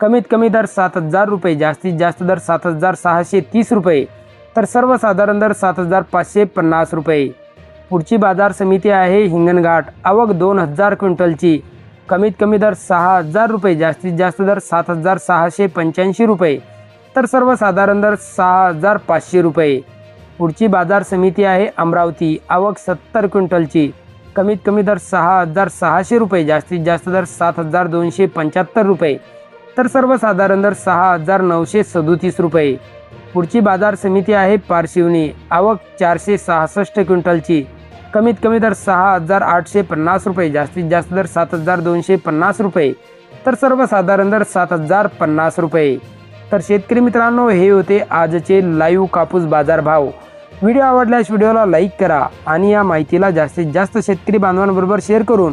कमीत कमी दर सात हजार रुपये जास्तीत जास्त दर सात हजार सहाशे तीस रुपये तर सर्वसाधारण दर सात हजार पाचशे पन्नास रुपये. पुढची बाजार समिती आहे हिंगणघाट आवक दोन हजार क्विंटलची. कमीत कमी दर सहा हजार रुपये जास्तीत जास्त दर सात हजार सहाशे पंच्याऐंशी रुपये तर सर्वसाधारण दर सहा हजार पाचशे रुपये. पुढची बाजार समिती आहे अमरावती आवक सत्तर क्विंटलची. कमीत कमी दर सहा हजार सहाशे रुपये जास्तीत जास्त दर सात हजार दोनशे पंच्याहत्तर रुपये तर सर्वसाधारण दर सहा हजार नऊशे सदोतीस रुपये. पुढची बाजार समिती आहे पारशिवनी. आवक चारशे सहासष्ट क्विंटलची. कमीत कमी दर सहा हजार आठशे पन्नास रुपये. जास्तीत जास्त दर सात हजार दोनशे पन्नास रुपये. तर सर्वसाधारण दर सात हजार पन्नास रुपये. तर शेतकरी मित्रांनो हे होते आजचे लाईव्ह कापूस बाजार भाव व्हिडिओ आवडल्यास व्हिडिओला लाईक करा आणि या माहितीला जास्तीत जास्त शेतकरी बांधवांबरोबर शेअर करून